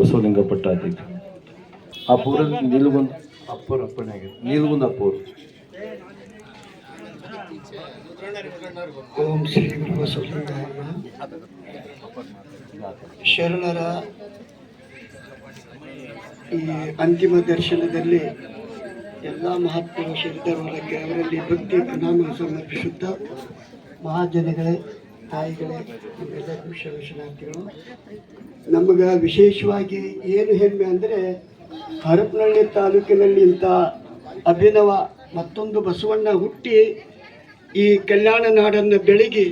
Basavalinga ಪಟ್ಟಾದಿ ಪೂರಲ್ಲಿ ನಿಲ್ಗೊಂದು. Upper ಅಪ್ಪಣೆ ಆಗಿದೆ ನಿಲ್ಗೊಂದು ಅಪ್ಪೂರ್. ಓಂ ಶ್ರೀ ಶರಣರ ಈ ಅಂತಿಮ ದರ್ಶನದಲ್ಲಿ ಎಲ್ಲ ಮಹಾತ್ಮರು ಶರಣರವರಕ್ಕೆ ಅವರಲ್ಲಿ ಭಕ್ತಿ ಪ್ರಣಾಮ ಸಮರ್ಪಿಸುತ್ತಾ ಮಹಾಜನಗಳೇ ತಾಯಿಗಳೇ ನಿಮ್ಮೆಲ್ಲರಿಗೂ ಶರಣಾರ್ಥಿಗಳು ನಮಗೆ ವಿಶೇಷವಾಗಿ ಏನು ಹೆಮ್ಮೆ ಅಂದರೆ ಹರಪನಹಳ್ಳಿ ತಾಲೂಕಿನಲ್ಲಿ ಇಂಥ ಅಭಿನವ ಮತ್ತೊಂದು ಬಸವಣ್ಣ ಹುಟ್ಟಿ ಈ ಕಲ್ಯಾಣ ನಾಡನ್ನು ಬೆಳಗಿ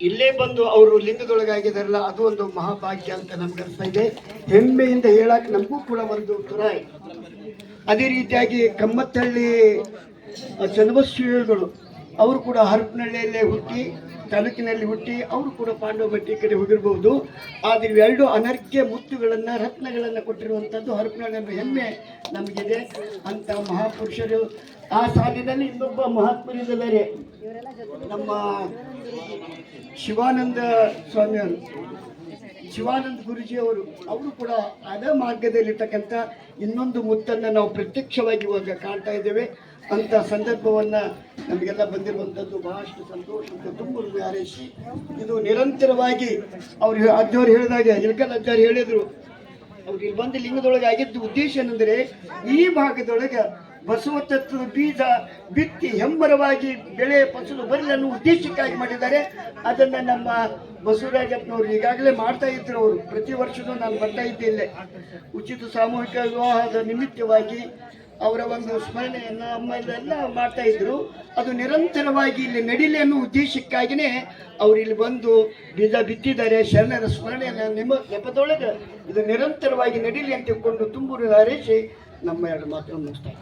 ಇಲ್ಲೇ ಬಂದು ಅವರು ಲಿಂಗದೊಳಗಾಗಿದಾರಲ್ಲ ಅದು ಒಂದು ಮಹಾಭಾಗ್ಯ ಅಂತ ನಮ್ಗೆ ಅರ್ಥ ಇದೆ. ಹೆಮ್ಮೆಯಿಂದ ಹೇಳಕ್ಕೆ ನಮಗೂ ಕೂಡ ಒಂದು ತುರಾಯಿ ಅದೇ ರೀತಿಯಾಗಿ ಕಮ್ಮತ್ತಳ್ಳಿ ಚನ್ನಬಸವೇಗಳು ಅವರು ಕೂಡ ಹರಪನಹಳ್ಳಿಯಲ್ಲೇ ಹುಟ್ಟಿ ತಾಲೂಕಿನಲ್ಲಿ ಹುಟ್ಟಿ ಅವರು ಕೂಡ ಪಾಂಡವ ಭಟ್ಟಿ ಕಡೆ ಹೋಗಿರ್ಬೋದು. ಆದರೆ ಇವೆರಡು ಅನರ್ಘ್ಯ ಮುತ್ತುಗಳನ್ನು, ರತ್ನಗಳನ್ನು ಕೊಟ್ಟಿರುವಂಥದ್ದು ಎಂಬ ಹೆಮ್ಮೆ ನಮಗಿದೆ. ಅಂತ ಮಹಾಪುರುಷರು ಆ ಸಾಲಿನಲ್ಲಿ ಇನ್ನೊಬ್ಬ ಮಹಾತ್ಮರಿದ್ದಾರೆ ನಮ್ಮ ಶಿವಾನಂದ ಸ್ವಾಮಿಯವರು. ಶಿವಾನಂದ ಗುರುಜಿ ಅವರು ಅವರು ಕೂಡ ಅದೇ ಮಾರ್ಗದಲ್ಲಿರ್ತಕ್ಕಂಥ ಇನ್ನೊಂದು ಮುತ್ತನ್ನು ನಾವು ಪ್ರತ್ಯಕ್ಷವಾಗಿ ಇವಾಗ ಕಾಣ್ತಾ ಇದ್ದೇವೆ. ಅಂತ ಸಂದರ್ಭವನ್ನು ನಮಗೆಲ್ಲ ಬಂದಿರುವಂಥದ್ದು ಬಹಳಷ್ಟು ಸಂತೋಷ ಅಂತ ತುಂಬ ಹಾರೈಸಿ. ಇದು ನಿರಂತರವಾಗಿ ಅವರು ಅಜ್ಜವ್ರು ಹೇಳಿದಾಗ ಇಲ್ಕಲ್ ಅಜ್ಜವ್ರು ಹೇಳಿದರು. ಅವ್ರು ಇಲ್ಲಿ ಬಂದು ಲಿಂಗದೊಳಗೆ ಆಗಿದ್ದು ಉದ್ದೇಶ ಏನಂದರೆ, ಈ ಭಾಗದೊಳಗೆ ಬಸವ ತತ್ವದ ಬೀಜ ಬಿತ್ತಿ ಹೆಂಬರವಾಗಿ ಬೆಳೆ ಫಸಲು ಬರಲಿ ಅನ್ನೋ ಉದ್ದೇಶಕ್ಕಾಗಿ ಮಾಡಿದ್ದಾರೆ. ಅದನ್ನು ನಮ್ಮ ಬಸವರಾಜಪ್ಪನವರು ಈಗಾಗಲೇ ಮಾಡ್ತಾ ಇದ್ರು ಅವರು. ಪ್ರತಿ ವರ್ಷವೂ ನಾನು ಬರ್ತಾ ಇದ್ದೆ ಇಲ್ಲೇ ಉಚಿತ ಸಾಮೂಹಿಕ ವಿವಾಹದ ನಿಮಿತ್ತವಾಗಿ ಅವರ ಒಂದು ಸ್ಮರಣೆಯನ್ನು ಅಮ್ಮೆಲ್ಲ ಮಾಡ್ತಾ ಇದ್ರು. ಅದು ನಿರಂತರವಾಗಿ ಇಲ್ಲಿ ನಡೀಲಿ ಅನ್ನೋ ಉದ್ದೇಶಕ್ಕಾಗಿಯೇ ಅವರು ಇಲ್ಲಿ ಬಂದು ಬೀಜ ಬಿತ್ತಿದ್ದಾರೆ. ಶರಣರ ಸ್ಮರಣೆಯನ್ನು ನಿಮ್ಮ ನೆಪದೊಳಗೆ ಇದು ನಿರಂತರವಾಗಿ ನಡೀಲಿ ಅಂತ ತಿಳ್ಕೊಂಡು ತುಂಬೂರು ಹಾರೈಸಿ నలభై ఏడు మాత్రం ముస్తాయి